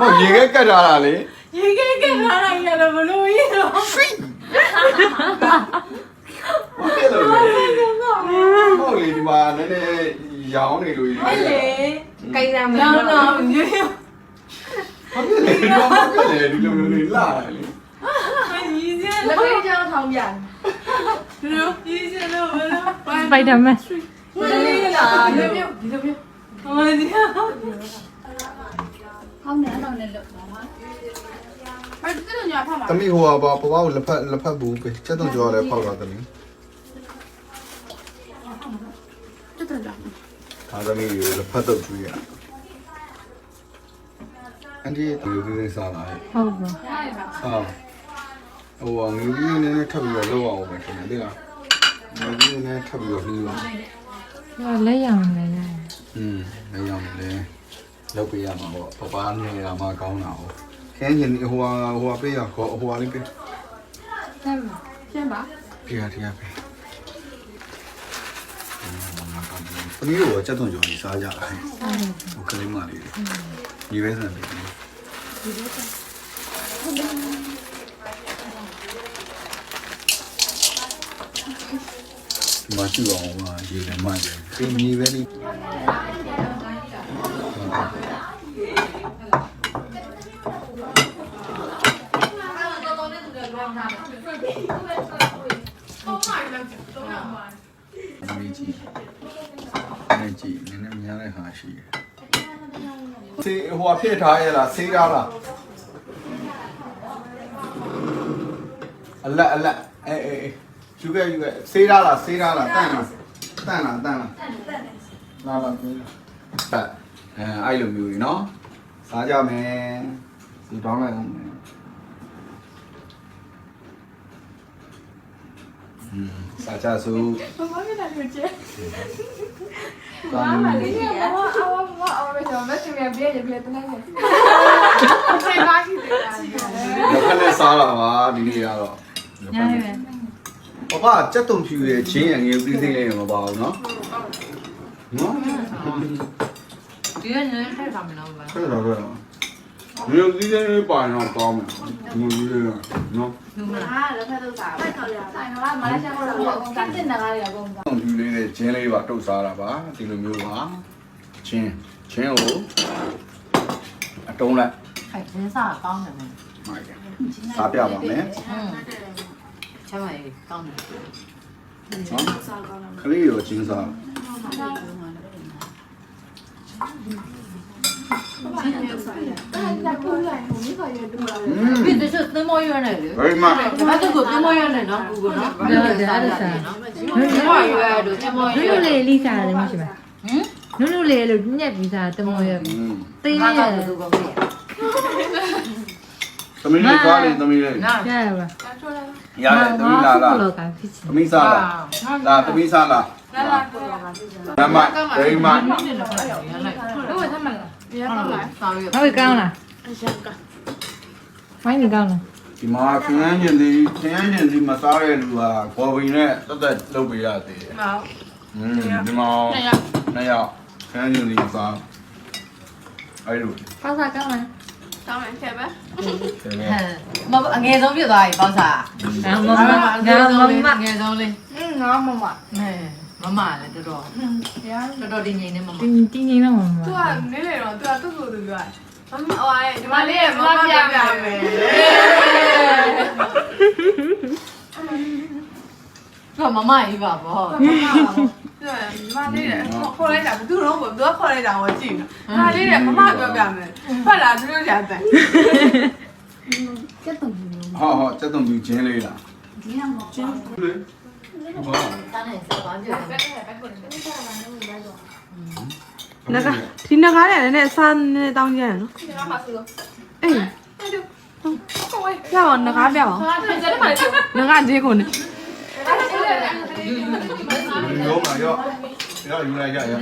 မဟုတ်ရေခဲကတ်ထားတာလေရေခဲကထားတာရတော့ဘလို့ရတော့ဟုတ်တယ်လို့လေဟုတ်လေဒီမှာနည်းနည်းရောင်းနေလို့ဟုတ်လေကိန်းစားမနောလို့င်နောင်ရေဟုတ်တယ်လေတော့ဟုတ်တယ်ဒီလိုမျိုးလေးလာတယ်လေရေစလက်လို့ဖေးချောင်းထောင်းပြန်လို့ရေစလို့ဘလို့စပိုက်ဒါမန်မလေးလားဒီလိုမျိုးဒီလိုမျိုးဟောဒီ ဟာဟောင်းနေတော့လည်းလောက်ပါဟာအဲ့ဒါတော့ညာဖတ်မှာတမီဟိုပါပပကိုလက်ဖက်လက်ဖက်ဘူးပဲချက်တော့ကြောရတယ်ဖောက်တာတမီတက်တယ်လားဒါတမီကိုလက်ဖက်တော့ကျွေးရအန်ဒီဒီလိုလေးစားလာဟဲ့ဟုတ်ပါဟာဟိုငွေကြီးနည်းနည်းထပ်ပြီးတော့လောက်အောင်ပဲခင်ဗျာငွေကြီးနည်းနည်းထပ်ပြီးတော့နှီးပါဟောလက်ရောင်လည်းရတယ်อืมလည်းရောက်နေလေ လောက်ပေးရမှာပေါ့ပပနေတာမှကောင်းတာဟုတ်ခင်းရင်ဟိုဟာဟိုဟာပေးရခေါ်ဟိုဟာလေးပေးရှင်းပါပြရတရားပေးပမီးကိုစက်သွန်ကြော်နေစားကြတာဟဲ့ဟိုကလေးမလေးညီပဲစံတယ်မရှိအောင်ပါရေလည်းမှတယ်ဒီညီပဲလေး မင်းကြီးမင်းကြီးနည်းနည်းများတဲ့ဟာရှိတယ်ဆေးဟိုဖြစ်ထားရလားဆေးကားလားအလက်အလက်အေးအေးယူခဲ့ယူခဲ့ဆေးကားလားဆေးကားလားတန့်လားတန့်လားတန့်လားလာလာပြေးလာအဲအဲ့လိုမျိုးကြီးနော်စားကြမယ်စီတောင်းလိုက်အောင်မယ်อืม စာချစုမမကလည်းကြည့်ဘာမလေးကမမအဝမအဝရောမတူရပြည့်ရပြည့်တနေတယ်ဆေးပါရှိတယ်ဒါခနဲ့စားတာပါဒီနေ့ကတော့ညနေပဲပပကြက်တုံဖြူရဲ့ချင်းရငယ်ပြီးသိလေးရမပါဘူးနော်နော်ဒီကနေ့ထိုက်ပါမလားဘာထိုက်တော့တော့ ငယ်ဦးသေးသေးလေးပါရင်တော့ကောင်းမယ်ငယ်ဦးသေးသေးနော်လူမလားဟာလည်းဖတ်တော့စားပဲဆိုင်ကမလေးရှားကတော့အကုန်ကတင်နေတာလေအကုန်တုံဖြူလေးနဲ့ချင်းလေးပါတုတ်စားတာပါဒီလိုမျိုးပါချင်းချင်းကိုအတုံးလိုက်အဲ့ဒင်းစားကောင်းတယ်မယ်မိုက်တယ်စားပြပါမယ်อืมချမ်းပါရေးကောင်းတယ်နော်စားကောင်းတယ်ခလေးရောချင်းစားအဲ့ ဒီတချို့သမောရနေလေ very much ဘာတကူသမောရနေနော်ဘူးကနော်သမောရရတို့သမောရနုနုရလေးလိစားတယ်မရှိပါဟင်နုနုလေးလို့ညက်ပြီးစားတမောရတင်းရတို့ကောင်းပြီသမီးလေးသွားလေသမီးလေးနော်ရရပါရတယ်သမီးလာလားသမီးစားလားလာသမီးစားလားလာလာကိုရပါသမီး very much ဘယ်မှာ လားရပါလားဆောင်းရဟုတ်ကောင်းလားအရှင်ကဖိုင်းကောင်းလားဒီမှာခင်းန်းကျင်ဒီခင်းန်းကျင်ဒီမစားတဲ့လူကဘော်ဘီနဲ့တက်တက်လုပ်ပေးရသေးတယ်မောင်อืมဒီမှာနေရနှစ်ယောက်ခင်းန်းကျင်ဒီမစားအဲ့လိုပေါစားကောင်းလားတောင်းမယ်ချက်ပဲတယ်လေမအငယ်ဆုံးပြသွားပြီပေါ့စားငါမမငါမမငယ်ဆုံးလေးအင်းငါမမအဲ မမလည်းတော်တော်ရတော်တော်တင်းငိမ့်နေမမတင်းတင်းနေတော့မမသူကနေလေတော့သူကသူ့ကိုယ်သူပြောမမဟိုအဲဒီမလေးရဲ့မမပြပြမယ်တော့မမကြီးပါဗောမမလေးတဲ့ခေါ်လိုက်တာသူတော့သူကခေါ်လိုက်တာဟောကြည့်မလေးတဲ့မမပြောပြမယ်ဖတ်လာသူတို့ကြာတယ်ဟောဟောစက်တုံပြချင်းလေးလားဒီကမောချင်းလေဘာတန်းနေစ ပါးပြတယ်နဂဒီနဂါလည်းလည်းစားနေတောင်းကြရနော်ဒီကမှာဆိုအေးအဲ့ဒါကိုဝေးပြပါနဂါပြပါဟာကျတယ်မှာလေနဂါဂျေးကုန်နေရောမရောရောယူလိုက်ကြရော